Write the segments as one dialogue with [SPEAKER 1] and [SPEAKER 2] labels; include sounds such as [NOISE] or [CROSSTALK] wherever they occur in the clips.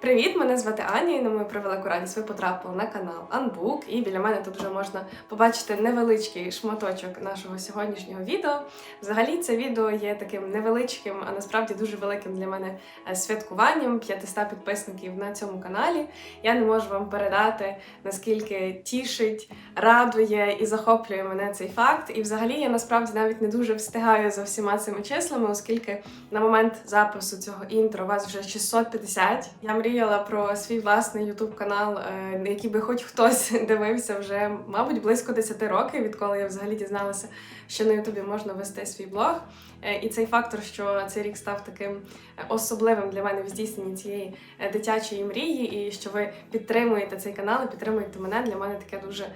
[SPEAKER 1] Привіт, мене звати Аня, і на мою превелику радість ви потрапили на канал Unbook. І біля мене тут вже можна побачити невеличкий шматочок нашого сьогоднішнього відео. Взагалі, це відео є таким невеличким, а насправді дуже великим для мене е, святкуванням 500 підписників на цьому каналі. Я не можу вам передати, наскільки тішить, радує і захоплює мене цей факт. І взагалі я насправді навіть не дуже встигаю за всіма цими числами, оскільки на момент запису цього інтро вас вже 650. Я мріяла про свій власний YouTube канал, е, який би хоч хтось [LAUGHS] дивився вже, мабуть, близько 10 років, відколи я взагалі дізналася, що на Ютубі можна вести свій блог. Е, І цей фактор, що цей рік став таким особливим для мене в здійсненні цієї е, дитячої мрії, і що ви підтримуєте цей канал і підтримуєте мене. Для мене таке дуже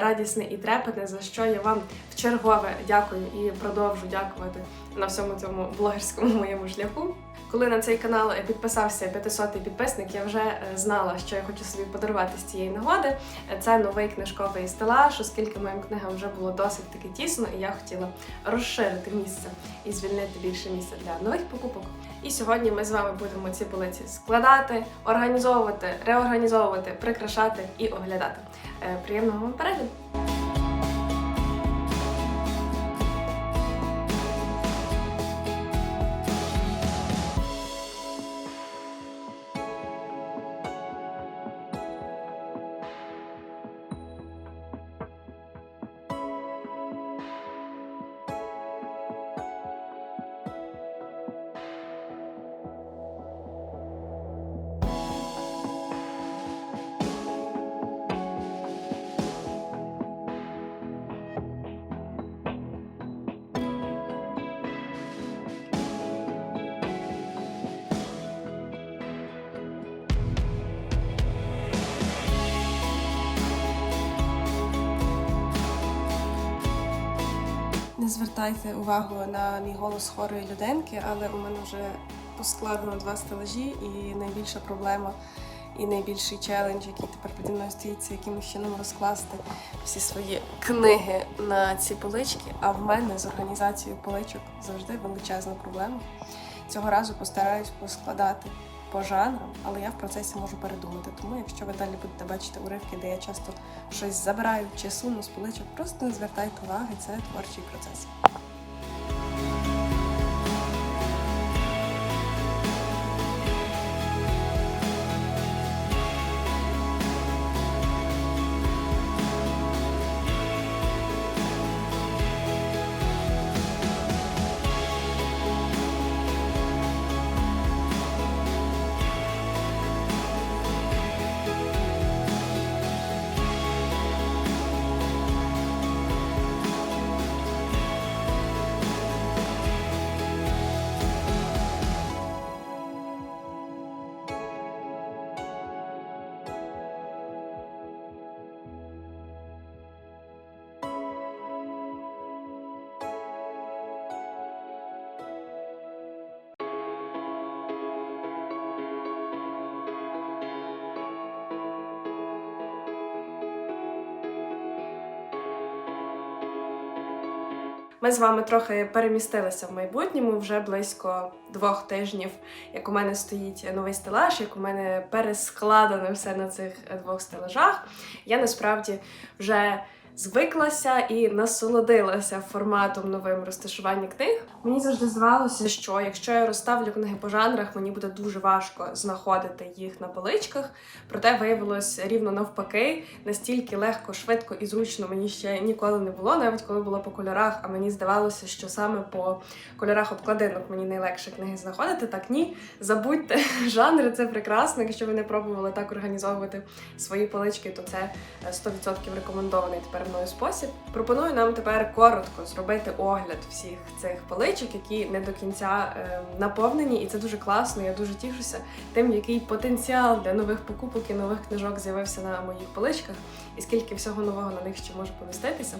[SPEAKER 1] радісне і трепетне, за що я вам в чергове дякую і продовжу дякувати на всьому цьому блогерському моєму шляху. Коли на цей канал підписався 500-й підписник, я вже е, знала, що я хочу собі подарувати з цієї нагоди. Е, Це новий книжковий стелаж, оскільки моїм книгам вже було досить таки тісно, і я хотіла розширити місце і звільнити більше місця для нових покупок. І сьогодні ми з вами будемо ці полиці складати, організовувати, реорганізовувати, прикрашати і оглядати. Е, Приємного вам перегляду! Звертайте увагу на мій голос хворої людинки, але у мене вже поскладено два стелажі, і найбільша проблема і найбільший челендж, який тепер переді мною стоїть, це якимось чином розкласти всі свої книги на ці полички. А в мене з організацією поличок завжди величезна проблема. Цього разу постараюсь поскладати по жанрам, але я в процесі можу передумати. Тому, якщо ви далі будете бачити уривки, де я часто щось забираю чи суну з поличок, просто не звертайте уваги, це творчий процес. Ми з вами трохи перемістилися в майбутньому вже близько двох тижнів, як у мене стоїть новий стелаж, як у мене перескладено все на цих двох стелажах. Я насправді вже звиклася і насолодилася форматом новим розташування книг. Мені завжди здавалося, що якщо я розставлю книги по жанрах, мені буде дуже важко знаходити їх на поличках. Проте виявилось рівно навпаки, настільки легко, швидко і зручно мені ще ніколи не було, навіть коли було по кольорах. А мені здавалося, що саме по кольорах обкладинок мені найлегше книги знаходити. Так ні, забудьте [LAUGHS] жанри, це прекрасно. Якщо ви не пробували так організовувати свої полички, то це е, 100% рекомендований тепер мною спосіб. Пропоную нам тепер коротко зробити огляд всіх цих поличок, які не до кінця е, наповнені, і це дуже класно. Я дуже тішуся тим, який потенціал для нових покупок і нових книжок з'явився на моїх поличках, і скільки всього нового на них ще може поміститися.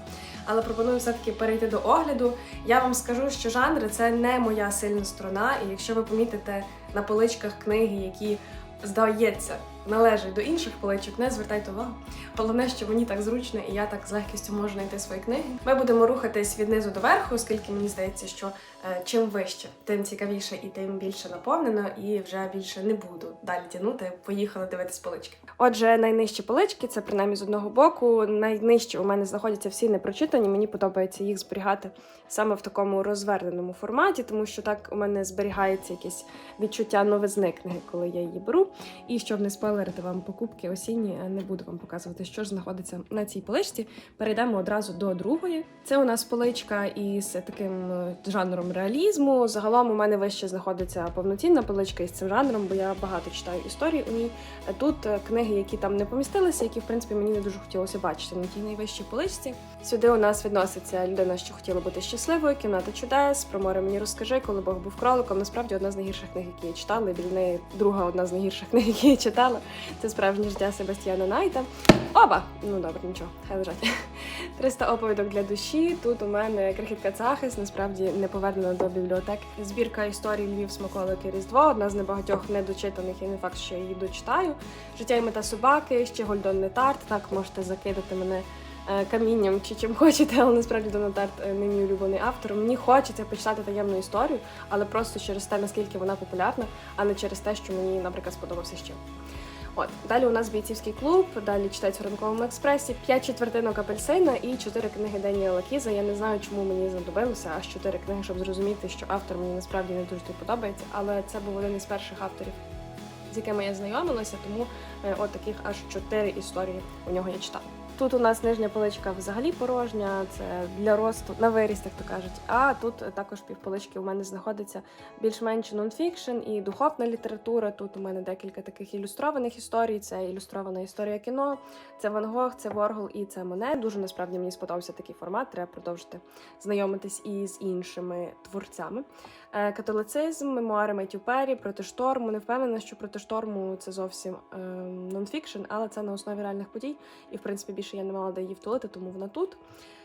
[SPEAKER 1] Але пропоную все-таки перейти до огляду. Я вам скажу, що жанри це не моя сильна сторона, і якщо ви помітите на поличках книги, які здається, належить до інших поличок, не звертайте увагу. Головне, що мені так зручно і я так з легкістю можу знайти свої книги. Ми будемо рухатись від низу до верху, оскільки мені здається, що чим вище, тим цікавіше і тим більше наповнено, і вже більше не буду далі тягнути. Поїхали дивитись полички. Отже, найнижчі полички це принаймні з одного боку. Найнижчі у мене знаходяться всі непрочитані. Мені подобається їх зберігати саме в такому розверненому форматі, тому що так у мене зберігається якесь відчуття новизни книги, коли я її беру. І щоб не спойлерити вам покупки осінні, не буду вам показувати, що ж знаходиться на цій поличці. Перейдемо одразу до другої. Це у нас поличка із таким е, реалізму. Загалом у мене вище знаходиться повноцінна поличка із цим жанром, бо я багато читаю історій у ній. Е, Тут е, книги, які там не помістилися, які в принципі мені не дуже хотілося бачити на тій найвищій поличці. Сюди у нас відноситься людина, що хотіла бути щасливою, кімната чудес, про море мені розкажи, коли Бог був кроликом. Насправді одна з найгірших книг, які я читала. і Біля неї друга одна з найгірших книг, які я читала. Це справжнє життя Себастьяна Найта. Оба! Ну добре, нічого, хай лежать. [LAUGHS] 300 оповідок для душі. Тут у мене крихітка Цахис, насправді не повернена до бібліотек. Збірка історій Львів, смаколики Різдво, одна з небагатьох недочитаних, і не факт, що я її дочитаю. Життя і мета собаки, ще Гольдон Нетарт. Так можете закидати мене е, камінням чи чим хочете, але насправді Дона Тарт е, не мій улюблений автор. Мені хочеться почитати таємну історію, але просто через те, наскільки вона популярна, а не через те, що мені, наприклад, сподобався ще. От далі у нас бійцівський клуб, далі читать в ранковому експресі, п'ять четвертинок апельсина і чотири книги Даніела Кіза. Я не знаю, чому мені знадобилося аж чотири книги, щоб зрозуміти, що автор мені насправді не дуже подобається, але це був один із перших авторів, з якими я знайомилася, тому е, от таких аж чотири історії у нього я читала. Тут у нас нижня поличка взагалі порожня, це для росту на виріст, як то кажуть. А тут також півполички у мене знаходиться більш-менш нонфікшн і духовна література. Тут у мене декілька таких ілюстрованих історій. Це ілюстрована історія кіно, це Ван Гог, це Воргол і це Моне. Дуже насправді мені сподобався такий формат. Треба продовжити знайомитись і з іншими творцями. Е, Католицизм, мемуари Меттю Перрі, проти шторму. Не впевнена, що проти шторму це зовсім е, нонфікшн, але це на основі реальних подій. І в принципі більше я не мала де її втулити, тому вона тут.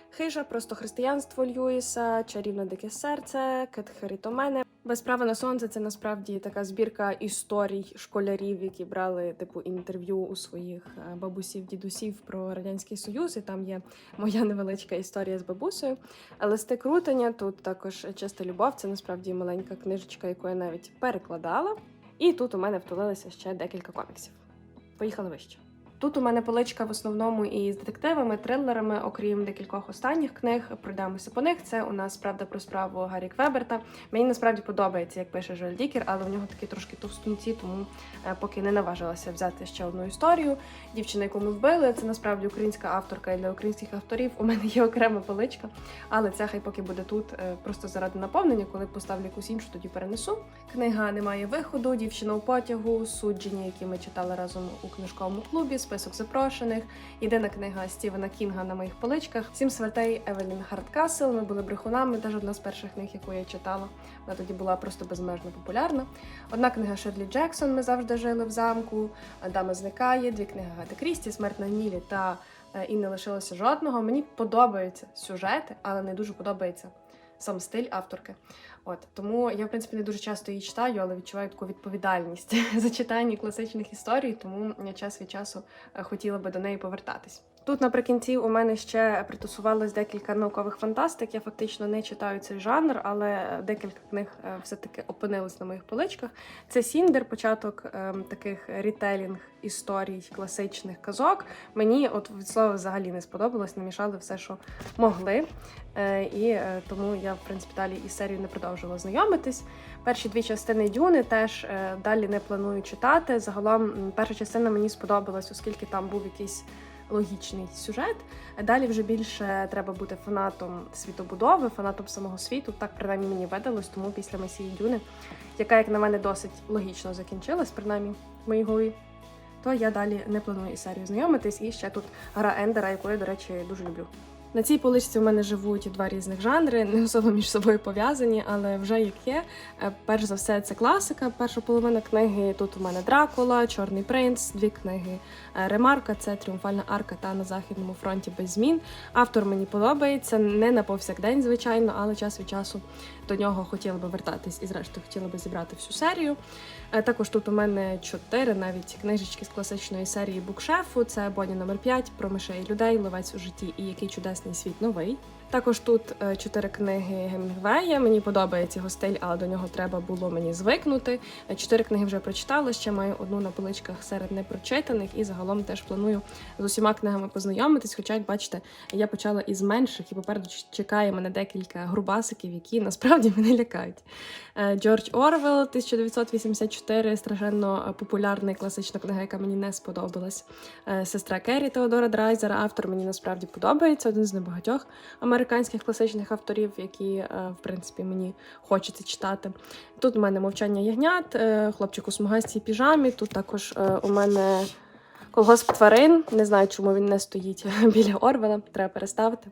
[SPEAKER 1] Хижа, просто християнство Льюіса, чарівне дике серце, Кетхерітомене. Без права на сонце це насправді така збірка історій школярів, які брали типу інтерв'ю у своїх е, бабусів, дідусів про радянський союз. І там є моя невеличка історія з бабусею. Листи крутення тут також чиста любов. Це насправді маленька книжечка, яку я навіть перекладала. І тут у мене втулилися ще декілька коміксів. Поїхали вище. Тут у мене поличка в основному і з детективами, трилерами, окрім декількох останніх книг. Пройдемося по них. Це у нас правда про справу Гаррі Квеберта. Мені насправді подобається, як пише Жоль Дікер, але в нього такі трошки товстунці, тому е, поки не наважилася взяти ще одну історію. Дівчина, яку ми вбили, це насправді українська авторка, і для українських авторів у мене є окрема поличка. Але це хай поки буде тут е, просто заради наповнення, коли поставлю якусь іншу, тоді перенесу. Книга немає виходу, дівчина у потягу, судження, які ми читали разом у книжковому клубі список запрошених. Єдина книга Стівена Кінга на моїх поличках. Сім смертей Евелін Хардкасл. Ми були брехунами. Теж одна з перших книг, яку я читала. Вона тоді була просто безмежно популярна. Одна книга Шерлі Джексон. Ми завжди жили в замку. Дама зникає. Дві книги Гати Крісті, Смерть на Нілі та е, і не лишилося жодного. Мені подобаються сюжети, але не дуже подобається сам стиль авторки. От тому я в принципі не дуже часто її читаю, але відчуваю таку відповідальність [LAUGHS] за читання класичних історій, тому я час від часу е, хотіла би до неї повертатись. Тут наприкінці у мене ще притусувалось декілька наукових фантастик. Я фактично не читаю цей жанр, але декілька книг е, все-таки опинились на моїх поличках. Це Сіндер, початок е, таких рітелінг історій, класичних казок. Мені от від слова взагалі не сподобалось, намішали все, що могли. Е, і е, тому я, в принципі, далі із серією не продовжувала знайомитись. Перші дві частини Дюни теж е, далі не планую читати. Загалом перша частина мені сподобалась, оскільки там був якийсь логічний сюжет. Далі вже більше треба бути фанатом світобудови, фанатом самого світу. Так принаймні мені видалось, тому після Месії Дюни, яка, як на мене, досить логічно закінчилась, принаймні в моїй голові. То я далі не планую із серією знайомитись. І ще тут гра Ендера, яку я, до речі, дуже люблю. На цій поличці у мене живуть два різних жанри, не особо між собою пов'язані, але вже як є. Е, Перш за все, це класика. Перша половина книги. Тут у мене Дракула, Чорний принц, дві книги е, Ремарка, це Тріумфальна арка та на західному фронті без змін. Автор мені подобається, не на повсякдень, звичайно, але час від часу до нього хотіла би вертатись і, зрештою, хотіла би зібрати всю серію. Е, Також тут у мене чотири навіть книжечки з класичної серії букшефу. Це Боні номер 5 про мишей людей, ловець у житті і який чудесний світ новий. Також тут е, чотири книги Гемінгвея. Мені подобається його стиль, але до нього треба було мені звикнути. Е, Чотири книги вже прочитала. Ще маю одну на поличках серед непрочитаних, і загалом теж планую з усіма книгами познайомитись. Хоча, як бачите, я почала із менших, і попереду чекає мене декілька грубасиків, які [LAUGHS] насправді мене лякають. Е, Джордж Орвел, 1984, страшенно популярна і класична книга, яка мені не сподобалась. Сестра Керрі Теодора Драйзера. Автор мені насправді подобається, один з небагатьох американських класичних авторів, які, е, в принципі, мені хочеться читати. Тут у мене мовчання ягнят, е, хлопчик у смугастій піжамі. Тут також е, у мене. Колгосп тварин, не знаю, чому він не стоїть [LAUGHS] біля Орвела, треба переставити.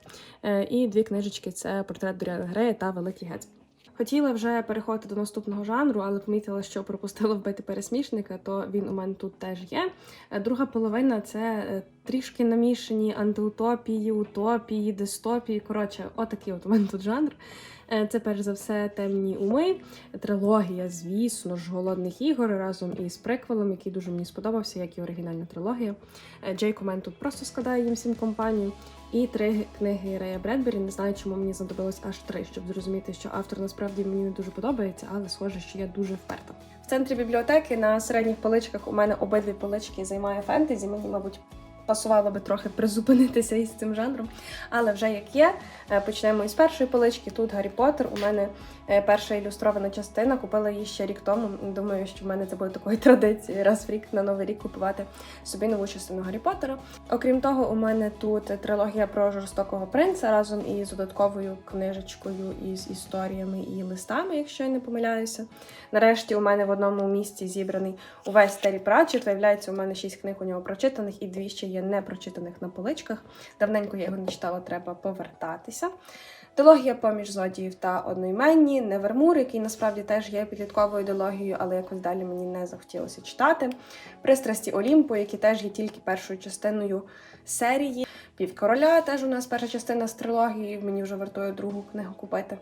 [SPEAKER 1] І дві книжечки це портрет Доріана Грея та Великий Гетсбі. Хотіла вже переходити до наступного жанру, але помітила, що пропустила вбити пересмішника, то він у мене тут теж є. Друга половина це трішки намішані антиутопії, утопії, дистопії. Коротше, отакий от у мене тут жанр. Е, Це перш за все темні уми, трилогія, звісно ж, голодних ігор разом із приквелом, який дуже мені сподобався, як і оригінальна трилогія. Е, Джей Комен тут просто складає їм всім компанію. І три книги Рея Бредбері. Не знаю, чому мені знадобилось аж три, щоб зрозуміти, що автор насправді мені не дуже подобається, але схоже, що я дуже вперта. В центрі бібліотеки на середніх поличках у мене обидві полички займає фентезі. Мені, мабуть, пасувало би трохи призупинитися із цим жанром. Але вже як є, Е, почнемо із першої полички. Тут Гаррі Поттер. У мене е, перша ілюстрована частина. Купила її ще рік тому. Думаю, що в мене це буде такою [LAUGHS] традицією раз в рік на новий рік купувати собі нову частину Гаррі Поттера. Окрім того, у мене тут трилогія про жорстокого принца разом із додатковою книжечкою із історіями і листами, якщо я не помиляюся. Нарешті у мене в одному місці зібраний увесь Террі Пратчет. Виявляється, у мене шість книг у нього прочитаних і дві ще є не прочитаних на поличках. Давненько я його не читала, треба повертатися. Дилогія поміж злодіїв та одноіменні, Невермур, який насправді теж є підлітковою ідеологією, але якось далі мені не захотілося читати. Пристрасті Олімпу, які теж є тільки першою частиною серії. Півкороля теж у нас перша частина з трилогії. Мені вже вартує другу книгу купити.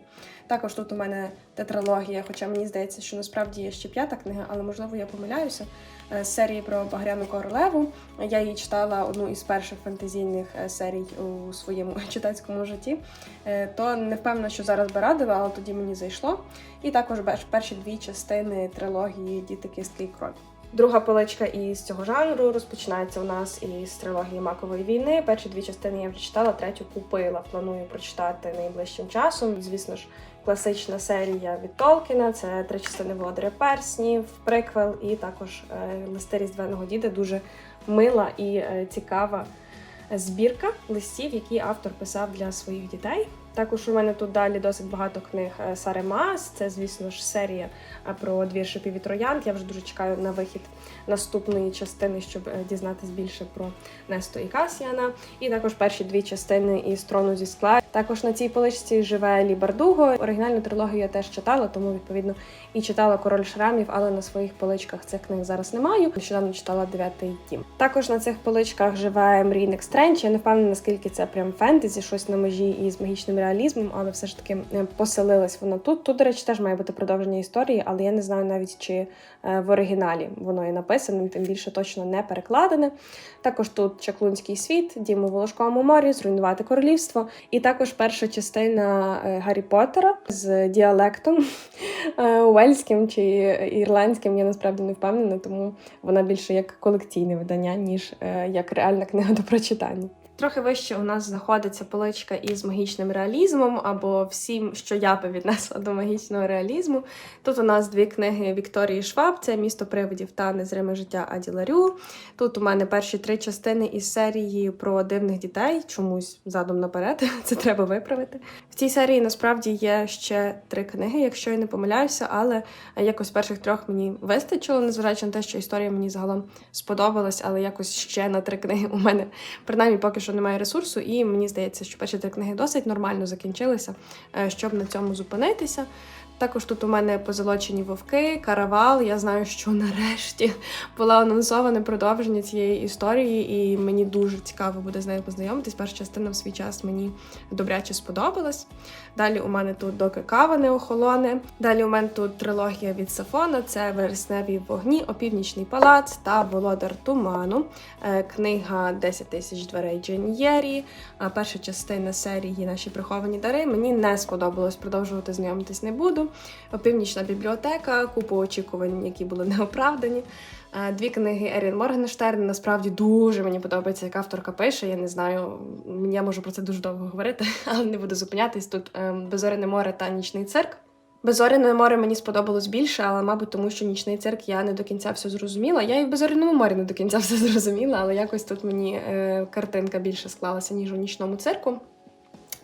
[SPEAKER 1] Також тут у мене тетралогія, хоча мені здається, що насправді є ще п'ята книга, але можливо я помиляюся. Е, серії про Багряну королеву. Я її читала одну із перших фантазійних е, серій у своєму [LAUGHS] читацькому житті. Е, То не впевнена, що зараз би радила, але тоді мені зайшло. І також перші дві частини трилогії Діти кістки і кров. Друга поличка із цього жанру розпочинається у нас із трилогії Макової війни. Перші дві частини я вже третю купила. Планую прочитати найближчим часом. Звісно ж, класична серія від Толкіна. Це три частини Володаря перснів, приквел і також е, листи різдвяного діда. Дуже мила і е, цікава збірка листів, які автор писав для своїх дітей. Також у мене тут далі досить багато книг е, Сари Маас. Це, звісно ж, серія е, про двір шипів і троянд. Я вже дуже чекаю на вихід наступної частини, щоб е, дізнатись більше про Несту і Касіана. І також перші дві частини із трону зі скла. Також на цій поличці живе Лі Бардуго. Оригінальну трилогію я теж читала, тому відповідно і читала король шрамів, але на своїх поличках цих книг зараз не маю. Нещодавно читала дев'ятий дім. Також на цих поличках живе Мрійник Стрендж. Я не впевнена, наскільки це прям фентезі, щось на межі із магічним реалізмом, але все ж таки поселилась воно тут. Тут, до речі, теж має бути продовження історії, але я не знаю навіть чи е, в оригіналі воно і написане, тим більше точно не перекладене. Також тут Чаклунський світ, Дім у Волошковому морі, Зруйнувати королівство. І також перша частина е, Гаррі Поттера з діалектом [LAUGHS] е, уельським чи ірландським. Я насправді не впевнена, тому вона більше як колекційне видання, ніж як реальна книга до прочитання. Трохи вище у нас знаходиться поличка із магічним реалізмом або всім, що я би віднесла до магічного реалізму. Тут у нас дві книги Вікторії Шваб: це місто привидів та незриме життя Аді Ларю. Тут у мене перші три частини із серії про дивних дітей, чомусь задом наперед. [LAUGHS] Це треба виправити. В цій серії насправді є ще три книги, якщо я не помиляюся, але якось перших трьох мені вистачило, незважаючи на те, що історія мені загалом сподобалась, але якось ще на три книги у мене принаймні поки що немає ресурсу, і мені здається, що перші три книги досить нормально закінчилися, е, щоб на цьому зупинитися. Також тут у мене позолочені вовки, каравал. Я знаю, що нарешті було анонсоване продовження цієї історії, і мені дуже цікаво буде з нею познайомитись. Перша частина в свій час мені добряче сподобалась. Далі у мене тут доки кава не охолоне. Далі у мене тут трилогія від Сафона: це вересневі вогні, опівнічний палац та володар туману. Е, Книга «10 тисяч дверей Джейн Єрі. Е, Перша частина серії Наші приховані дари. Мені не сподобалось продовжувати знайомитись не буду. Північна бібліотека, купу очікувань, які були [LAUGHS] неоправдані. Е, Дві книги Ерін Моргенштерн. Насправді дуже мені подобається, як авторка пише. Я не знаю, я можу про це дуже довго говорити, [LAUGHS] але не буду зупинятись. Тут ем, Беззоряне море та нічний цирк. Безоряне море мені сподобалось більше, але, мабуть, тому що нічний цирк я не до кінця все зрозуміла. Я і в безоряному морі не до кінця [LAUGHS] все зрозуміла, але якось тут мені е, картинка більше склалася, ніж у нічному цирку.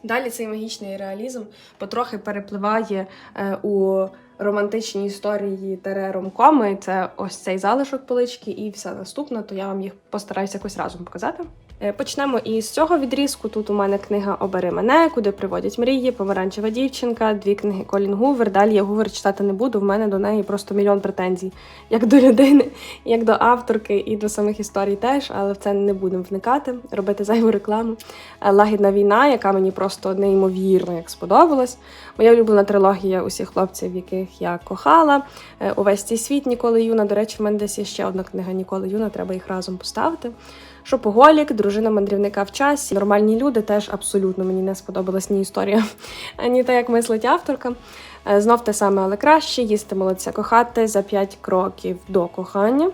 [SPEAKER 1] Далі цей магічний реалізм потрохи перепливає е, у романтичні історії тере ромкоми. Це ось цей залишок полички і все наступне, то я вам їх постараюся якось разом показати. Е, Почнемо із цього відрізку. Тут у мене книга Обери мене, куди приводять мрії, помаранчева дівчинка, дві книги Колін Гувер. Далі я Гувер читати не буду. В мене до неї просто мільйон претензій, як до людини, як до авторки і до самих історій теж, але в це не будемо вникати, робити зайву рекламу. Е, Лагідна війна, яка мені просто неймовірно як сподобалась. Моя улюблена трилогія усіх хлопців, яких я кохала. Е, Увесь цей світ ніколи юна. До речі, в мене десь є ще одна книга Ніколи юна. Треба їх разом поставити. Шопоголік, дружина мандрівника в часі. Нормальні люди теж абсолютно мені не сподобалась ні історія, [LAUGHS] ні те, як мислить авторка. Е, Знов те саме, але краще їсти молодця кохати за 5 кроків до кохання.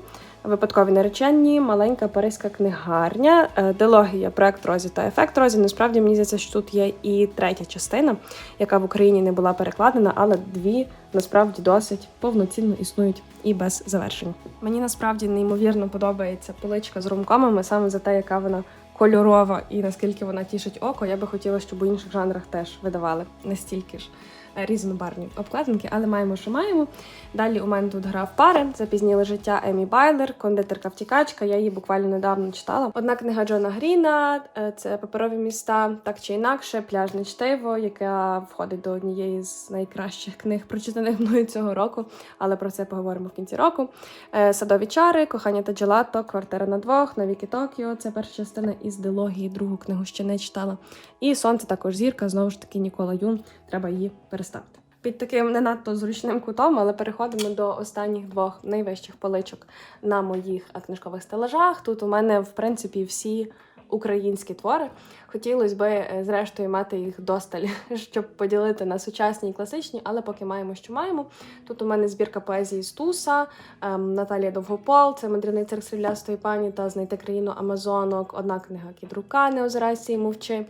[SPEAKER 1] Випадкові наречені, маленька паризька книгарня, е, дилогія, проект Розі та ефект Розі. Насправді мені здається, що тут є і третя частина, яка в Україні не була перекладена, але дві насправді досить повноцінно існують і без завершень. Мені насправді неймовірно подобається поличка з румкомами саме за те, яка вона кольорова і наскільки вона тішить око. Я би хотіла, щоб у інших жанрах теж видавали настільки ж різнобарвні обкладинки, але маємо, що маємо. Далі у мене тут гра в пари, запізніле життя Емі Байлер, кондитерка втікачка. Я її буквально недавно читала. Одна книга Джона Гріна, е, це паперові міста, так чи інакше, пляжне чтиво, яка входить до однієї з найкращих книг, прочитаних мною цього року. Але про це поговоримо в кінці року. Е, Садові чари, кохання та джелато, квартира на двох, навіки Токіо. Це перша частина із дилогії, другу книгу ще не читала. І сонце також зірка, знову ж таки, Нікола Юн. Треба її переставити. Під таким не надто зручним кутом, але переходимо до останніх двох найвищих поличок на моїх книжкових стелажах. Тут у мене, в принципі, всі українські твори. Хотілося би, е, зрештою, мати їх досталь, [LAUGHS] щоб поділити на сучасні і класичні, але поки маємо, що маємо. Тут у мене збірка поезії з Туса, ем, Наталія Довгопол, це мандрівний цирк сріблястої пані та знайти країну Амазонок, одна книга Кідрука, не озирайся і мовчи.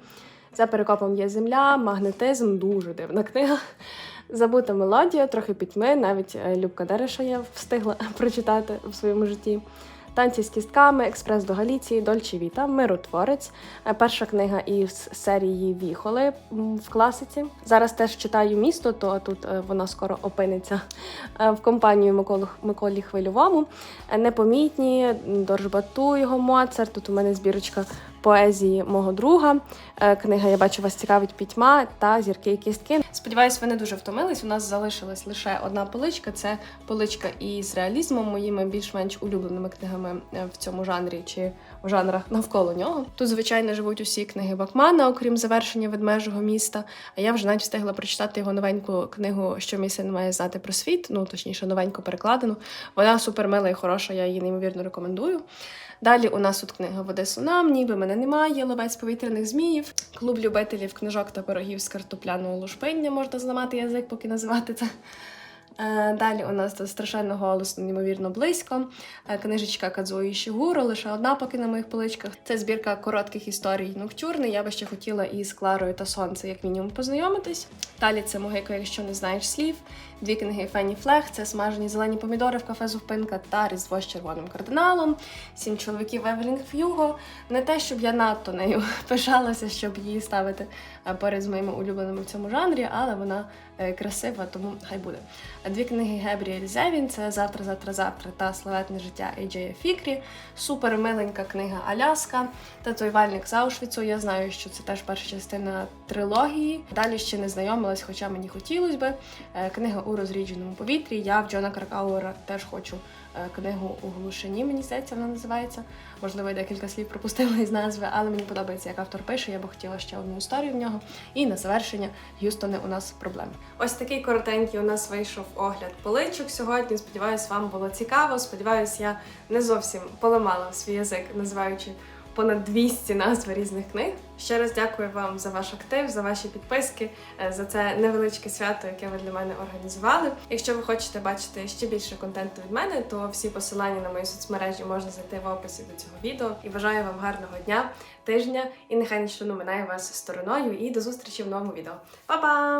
[SPEAKER 1] За перекопом є земля, магнетизм, дуже дивна книга. Забута мелодія, трохи пітьми, навіть е, Любка Дереша я встигла [LAUGHS] прочитати в своєму житті. Танці з кістками, експрес до Галіції, Дольче Віта, Миротворець. Е, Перша книга із серії Віхоли в класиці. Зараз теж читаю місто, то тут е, вона скоро опиниться в компанію Миколу, Миколі Хвильовому. Непомітні, Доржбату його Моцарт. Тут у мене збірочка поезії мого друга. Е, Книга Я бачу вас цікавить пітьма та зірки і кістки. Сподіваюсь, ви не дуже втомились. У нас залишилась лише одна поличка. Це поличка із реалізмом, моїми більш-менш улюбленими книгами е, в цьому жанрі чи в жанрах навколо нього. Тут, звичайно, живуть усі книги Бакмана, окрім завершення ведмежого міста. А я вже навіть встигла прочитати його новеньку книгу, що мій син має знати про світ. Ну точніше, новеньку перекладену. Вона супермила і хороша. Я її неймовірно рекомендую. Далі у нас тут книга Води Сунам, ніби мене немає, ловець повітряних зміїв, клуб любителів книжок та пирогів з картопляного лушпиння, можна зламати язик, поки називати це. Е, Далі у нас страшенно голосно, неймовірно близько. Е, Книжечка Кадзуї Шігуро, лише одна поки на моїх поличках. Це збірка коротких історій ноктюрни. Я би ще хотіла із Кларою та Сонце, як мінімум, познайомитись. Далі це Могико, якщо не знаєш слів. дві книги Фенні Флег, це смажені зелені помідори в кафе Зупинка та Різдво з червоним кардиналом, сім чоловіків Евелін Ф'юго. Не те, щоб я надто нею [LAUGHS] пишалася, щоб її ставити е, поряд з моїми улюбленими в цьому жанрі, але вона красива, тому хай буде. Дві книги Гебріель Зевін це Завтра, завтра, завтра та Славетне життя Ейджея Фікрі. Супер миленька книга Аляска. Татуювальник з Аушвіцу. Я знаю, що це теж перша частина трилогії. Далі ще не знайомилась, хоча мені хотілося би. Е, Книга у розрідженому повітрі. Я в Джона Кракауера теж хочу книгу у глушині, мені здається, вона називається. Можливо, я декілька слів пропустила із назви, але мені подобається, як автор пише. Я би хотіла ще одну історію в нього. І на завершення Г'юстони у нас проблеми. Ось такий коротенький у нас вийшов огляд поличок сьогодні. Сподіваюсь, вам було цікаво. Сподіваюсь, я не зовсім поламала свій язик, називаючи понад 200 назв різних книг. Ще раз дякую вам за ваш актив, за ваші підписки, е, за це невеличке свято, яке ви для мене організували. Якщо ви хочете бачити ще більше контенту від мене, то всі посилання на мої соцмережі можна знайти в описі до цього відео. І бажаю вам гарного дня, тижня і нехай нічого не минає вас стороною. І до зустрічі в новому відео. Па-па!